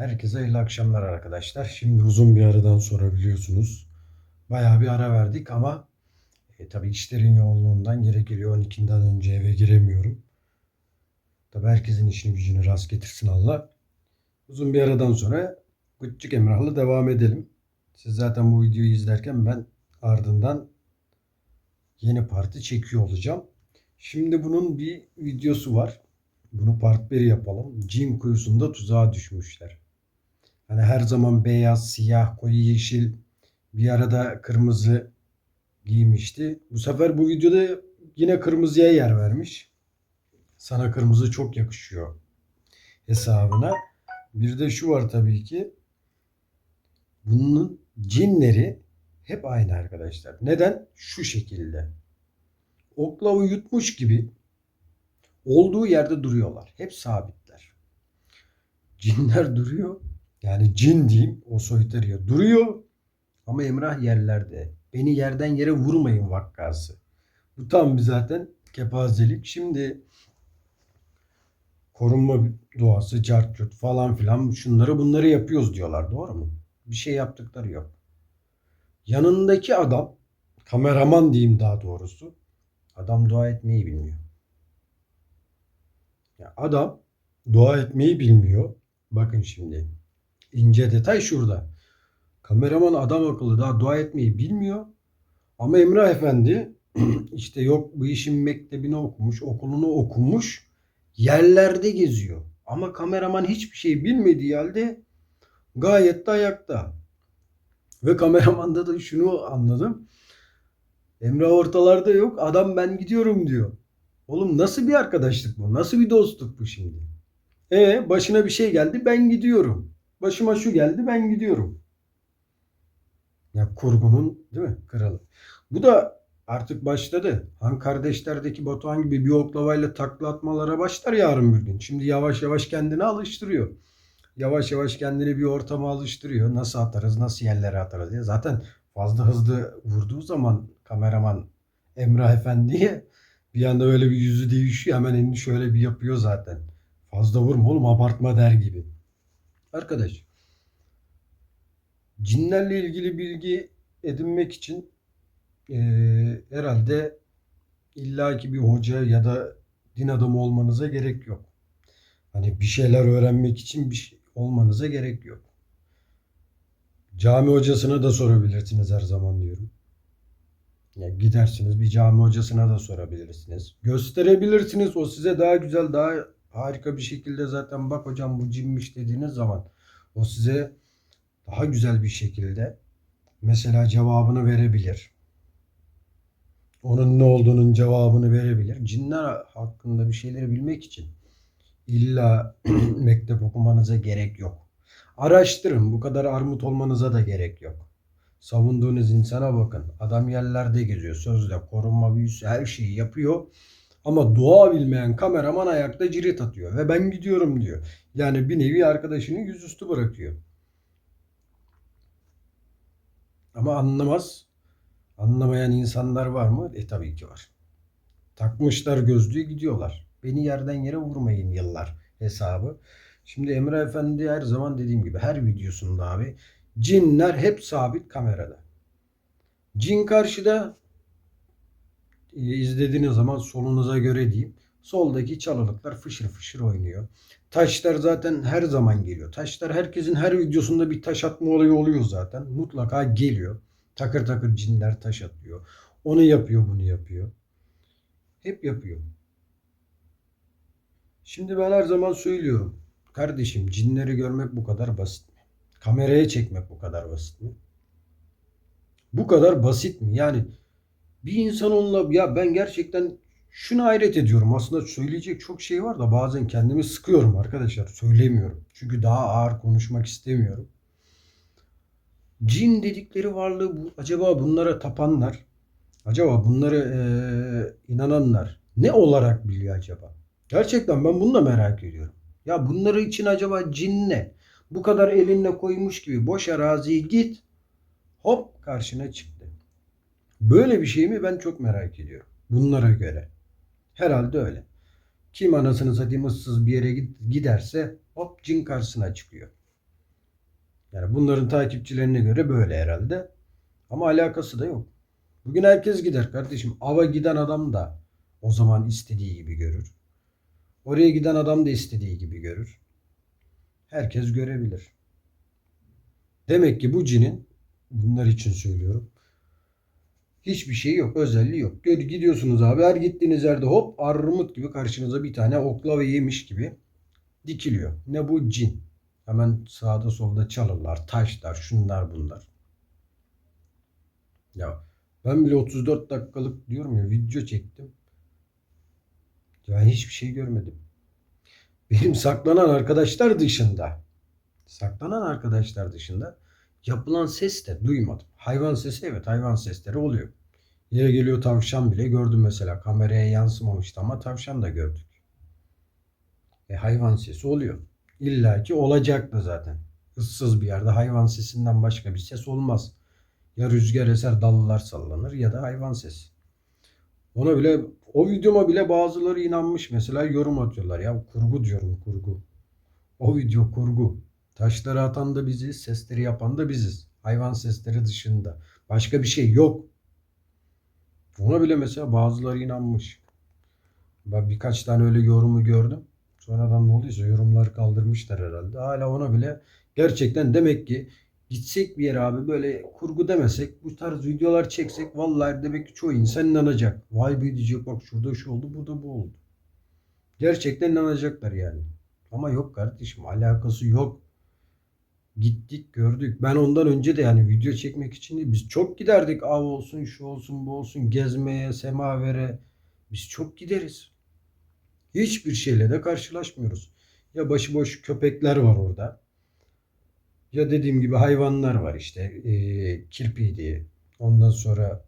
Herkese hayırlı akşamlar arkadaşlar. Şimdi uzun bir aradan sonra biliyorsunuz. Bayağı bir ara verdik ama e, tabii işlerin yoğunluğundan geri geliyor. 12'den önce eve giremiyorum. Tabii herkesin işini gücünü rast getirsin Allah. Uzun bir aradan sonra Küçük Emrah'la devam edelim. Siz zaten bu videoyu izlerken ben ardından yeni parti çekiyor olacağım. Şimdi bunun bir videosu var. Bunu part 1 yapalım. Cin kuyusunda tuzağa düşmüşler. Hani her zaman beyaz, siyah, koyu yeşil bir arada kırmızı giymişti. Bu sefer bu videoda yine kırmızıya yer vermiş. Sana kırmızı çok yakışıyor hesabına. Bir de şu var tabii ki. Bunun cinleri hep aynı arkadaşlar. Neden? Şu şekilde. Oklavı yutmuş gibi olduğu yerde duruyorlar. Hep sabitler. Cinler duruyor. Yani cin diyeyim o soytarıya duruyor. Ama Emrah yerlerde. Beni yerden yere vurmayın vakkası. Bu tam bir zaten kepazelik. Şimdi korunma duası, cartçut falan filan şunları bunları yapıyoruz diyorlar. Doğru mu? Bir şey yaptıkları yok. Yanındaki adam, kameraman diyeyim daha doğrusu, adam dua etmeyi bilmiyor. Ya adam dua etmeyi bilmiyor. Bakın şimdi. İnce detay şurada. Kameraman adam akıllı daha dua etmeyi bilmiyor. Ama Emrah Efendi işte yok bu işin mektebini okumuş, okulunu okumuş, yerlerde geziyor. Ama kameraman hiçbir şey bilmediği halde gayet de ayakta. Ve kameramanda da şunu anladım. Emrah ortalarda yok. Adam ben gidiyorum diyor. Oğlum nasıl bir arkadaşlık bu? Nasıl bir dostluk bu şimdi? E başına bir şey geldi ben gidiyorum. Başıma şu geldi ben gidiyorum. Ya kurgunun değil mi kralı. Bu da artık başladı. Han kardeşlerdeki Batuhan gibi bir oklavayla takla atmalara başlar yarın bir gün. Şimdi yavaş yavaş kendini alıştırıyor. Yavaş yavaş kendini bir ortama alıştırıyor. Nasıl atarız, nasıl yerlere atarız diye. Zaten fazla hızlı vurduğu zaman kameraman Emrah Efendi'ye bir anda öyle bir yüzü değişiyor. Hemen elini şöyle bir yapıyor zaten. Fazla vurma oğlum abartma der gibi. Arkadaş cinlerle ilgili bilgi edinmek için eee, herhalde illaki bir hoca ya da din adamı olmanıza gerek yok. Hani bir şeyler öğrenmek için bir şey olmanıza gerek yok. Cami hocasına da sorabilirsiniz her zaman diyorum. Ya gidersiniz bir cami hocasına da sorabilirsiniz. Gösterebilirsiniz. O size daha güzel, daha harika bir şekilde zaten bak hocam bu cinmiş dediğiniz zaman o size daha güzel bir şekilde mesela cevabını verebilir. Onun ne olduğunun cevabını verebilir. Cinler hakkında bir şeyleri bilmek için illa mektep okumanıza gerek yok. Araştırın. Bu kadar armut olmanıza da gerek yok. Savunduğunuz insana bakın. Adam yerlerde geziyor. Sözde korunma büyüsü her şeyi yapıyor. Ama dua bilmeyen kameraman ayakta cirit atıyor. Ve ben gidiyorum diyor. Yani bir nevi arkadaşını yüzüstü bırakıyor. Ama anlamaz. Anlamayan insanlar var mı? E tabii ki var. Takmışlar gözlüğü gidiyorlar. Beni yerden yere vurmayın yıllar hesabı. Şimdi Emre Efendi her zaman dediğim gibi her videosunda abi cinler hep sabit kamerada. Cin karşıda izlediğiniz zaman solunuza göre diyeyim. Soldaki çalılıklar fışır fışır oynuyor. Taşlar zaten her zaman geliyor. Taşlar herkesin her videosunda bir taş atma olayı oluyor zaten. Mutlaka geliyor. Takır takır cinler taş atıyor. Onu yapıyor bunu yapıyor. Hep yapıyor. Şimdi ben her zaman söylüyorum. Kardeşim cinleri görmek bu kadar basit mi? Kameraya çekmek bu kadar basit mi? Bu kadar basit mi? Yani bir insan onunla ya ben gerçekten şunu hayret ediyorum. Aslında söyleyecek çok şey var da bazen kendimi sıkıyorum arkadaşlar. Söylemiyorum. Çünkü daha ağır konuşmak istemiyorum. Cin dedikleri varlığı bu, acaba bunlara tapanlar, acaba bunları eee, inananlar ne olarak biliyor acaba? Gerçekten ben bunu da merak ediyorum. Ya bunları için acaba cin ne? Bu kadar elinle koymuş gibi boş araziye git. Hop karşına çıktı. Böyle bir şey mi ben çok merak ediyorum. Bunlara göre. Herhalde öyle. Kim anasını satayım ıssız bir yere giderse hop cin karşısına çıkıyor. Yani bunların takipçilerine göre böyle herhalde. Ama alakası da yok. Bugün herkes gider kardeşim. Ava giden adam da o zaman istediği gibi görür. Oraya giden adam da istediği gibi görür. Herkes görebilir. Demek ki bu cinin bunlar için söylüyorum. Hiçbir şey yok, özelliği yok. Gidiyorsunuz abi her gittiğiniz yerde hop armut gibi karşınıza bir tane oklava yemiş gibi dikiliyor. Ne bu cin. Hemen sağda solda çalırlar, taşlar, şunlar bunlar. Ya ben bile 34 dakikalık diyorum ya video çektim. Ya hiçbir şey görmedim. Benim saklanan arkadaşlar dışında saklanan arkadaşlar dışında yapılan ses de duymadım. Hayvan sesi evet hayvan sesleri oluyor. Yere geliyor tavşan bile gördüm mesela. Kameraya yansımamıştı ama tavşan da gördük. E hayvan sesi oluyor. İlla ki olacaktı zaten. Issız bir yerde hayvan sesinden başka bir ses olmaz. Ya rüzgar eser dallar sallanır ya da hayvan sesi. Ona bile o videoma bile bazıları inanmış mesela yorum atıyorlar. Ya kurgu diyorum kurgu. O video kurgu. Taşları atan da biziz, sesleri yapan da biziz. Hayvan sesleri dışında. Başka bir şey yok. Ona bile mesela bazıları inanmış. Ben birkaç tane öyle yorumu gördüm. Sonradan ne olduysa yorumlar kaldırmışlar herhalde. Hala ona bile gerçekten demek ki gitsek bir yere abi böyle kurgu demesek bu tarz videolar çeksek vallahi demek ki çoğu insan inanacak. Vay be diyecek bak şurada şu oldu burada bu oldu. Gerçekten inanacaklar yani. Ama yok kardeşim alakası yok. Gittik gördük. Ben ondan önce de yani video çekmek için değil. Biz çok giderdik. Av olsun şu olsun bu olsun gezmeye semavere. Biz çok gideriz. Hiçbir şeyle de karşılaşmıyoruz. Ya başıboş köpekler var orada. Ya dediğim gibi hayvanlar var işte. E, kirpiydi. Ondan sonra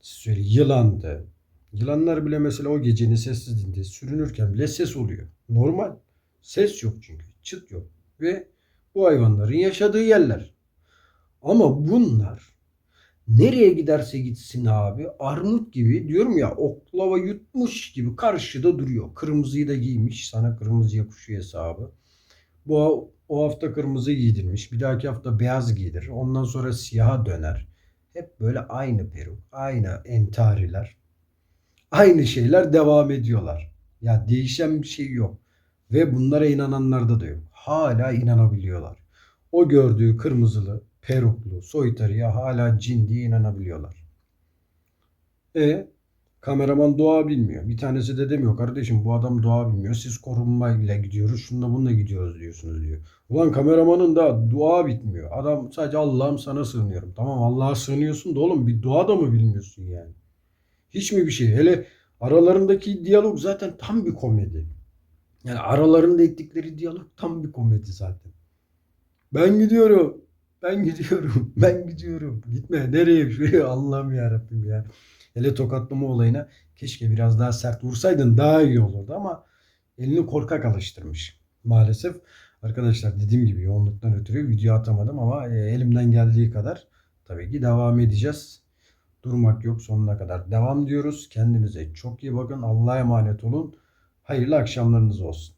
söyle yılandı. Yılanlar bile mesela o gecenin sessizliğinde sürünürken bile ses oluyor. Normal. Ses yok çünkü. Çıt yok. Ve bu hayvanların yaşadığı yerler. Ama bunlar nereye giderse gitsin abi armut gibi diyorum ya oklava yutmuş gibi karşıda duruyor. Kırmızıyı da giymiş. Sana kırmızı yakışıyor hesabı. Bu o hafta kırmızı giydirmiş. Bir dahaki hafta beyaz giydirir. Ondan sonra siyaha döner. Hep böyle aynı peruk, aynı entariler. Aynı şeyler devam ediyorlar. Ya değişen bir şey yok. Ve bunlara inananlarda da yok. Hala inanabiliyorlar. O gördüğü kırmızılı, peruklu, soytarıya hala cin diye inanabiliyorlar. E kameraman doğa bilmiyor. Bir tanesi de demiyor kardeşim bu adam doğa bilmiyor. Siz korunmayla gidiyoruz. Şununla bununla gidiyoruz diyorsunuz diyor. Ulan kameramanın da dua bitmiyor. Adam sadece Allah'ım sana sığınıyorum. Tamam Allah'a sığınıyorsun da oğlum bir dua da mı bilmiyorsun yani? Hiç mi bir şey? Hele aralarındaki diyalog zaten tam bir komedi. Yani aralarında ettikleri diyalog tam bir komedi zaten. Ben gidiyorum. Ben gidiyorum. Ben gidiyorum. Gitme. Nereye? Şuraya. Allah'ım ya Rabbim ya. Hele tokatlama olayına keşke biraz daha sert vursaydın daha iyi olurdu ama elini korkak alıştırmış. Maalesef arkadaşlar dediğim gibi yoğunluktan ötürü video atamadım ama e, elimden geldiği kadar tabii ki devam edeceğiz. Durmak yok sonuna kadar devam diyoruz. Kendinize çok iyi bakın. Allah'a emanet olun. Hayırlı akşamlarınız olsun.